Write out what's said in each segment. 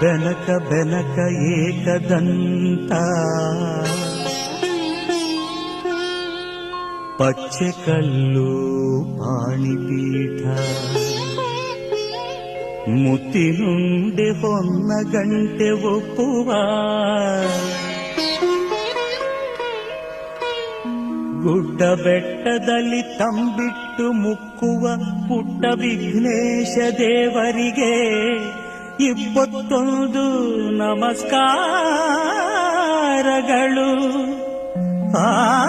ಬೆನಕ ಬೆನಕ ಏಕದಂತ ಪಚ್ಚೆ ಕಲ್ಲು ಪಾಣಿಪೀಠ ಮುತ್ತಿನುಂಡೆ ಹೊನ್ನ ಗಂಟೆ ಒಪ್ಪುವ ಗುಡ್ಡ ಬೆಟ್ಟದಲ್ಲಿ ತಂಬಿಟ್ಟು ಮುಕ್ಕುವ ಪುಟ್ಟ ವಿಘ್ನೇಶ ದೇವರಿಗೆ ಇಪ್ಪತ್ತೊಂದು ನಮಸ್ಕಾರಗಳು. ಆ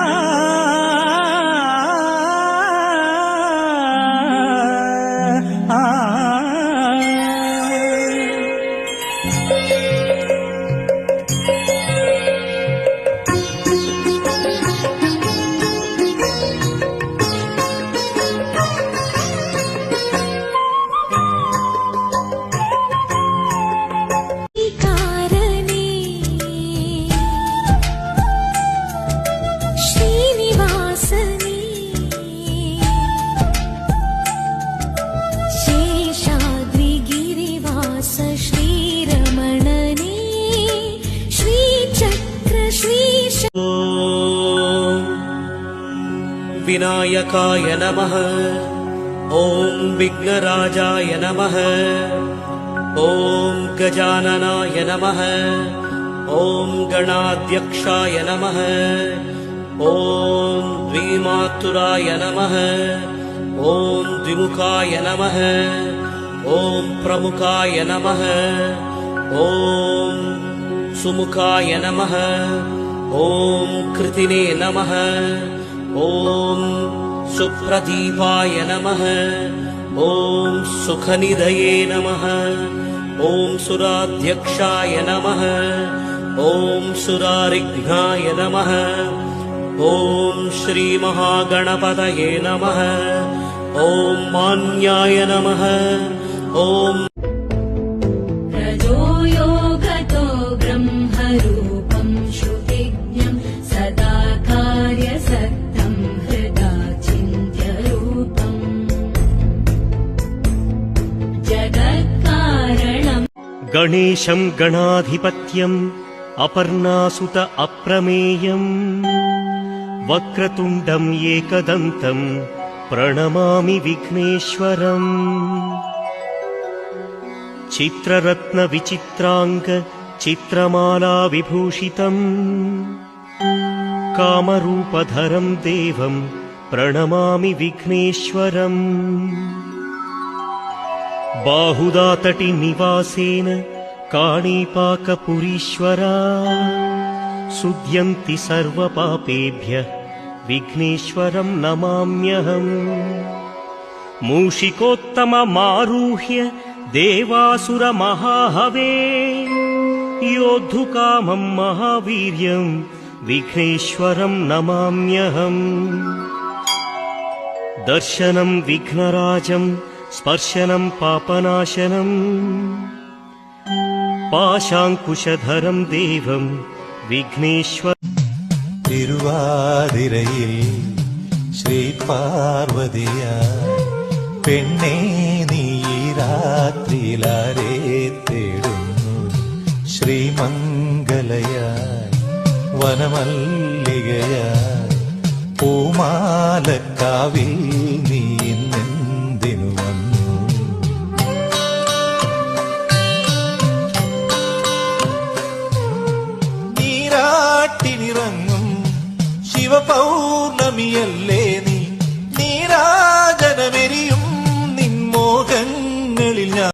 विनायकाय नमः। ॐ विघ्नराजाय नमः। ॐ गजाननाय नमः। ॐ गणाध्यक्षाय नमः। ॐ द्विमातुराय नमः। ॐ द्विमुखाय नमः। ॐ प्रमुखाय नमः। ॐ सुमुखाय नमः। ॐ कृतिने नमः ॐ सुप्रदीपाय नमः ॐ सुखनिधये नमः ॐ सुराध्यक्षाय नमः ॐ सुरारिघ्नाय नमः ॐ श्रीमहागणपतये नमः ॐ मान्याय नमः ॐ जगत्कारणम् गणेशं गणाधिपत्यम् अपर्णासुत अप्रमेयम्। वक्रतुण्डम् एकदन्तम् प्रणमामि विघ्नेश्वरम्। चित्ररत्नविचित्राङ्ग चित्रमाला विभूषितम्। कामरूपधरम् देवम् प्रणमामि विघ्नेश्वरम् बाहुदातटिनिवासेन काणीपाकपुरीश्वरा। सुध्यन्ति सर्वपापेभ्यः विघ्नेश्वरम् नमाम्यहम्। मूषिकोत्तममारुह्य देवासुरमहाहवे योद्धुकामम् महावीर्यम् विघ्नेश्वरम् नमाम्यहम्। दर्शनम् विघ्नराजम् स्पर्शनम् पापनाशनम् पाशाङ्कुशधरम् देवम् विघ्नेश्वर തിരുവാതിരയിൽ ശ്രീ പാർവതിയ പെണ്ണേ നീ ഈ രാത്രിയിലാരെ തേടുന്നു ശ്രീമംഗലയായി വനമല്ലികയായി പൂമാലക്കാവിൽ ಶಿವ ಪೌರ್ಣಮಿಯಲ್ಲೇ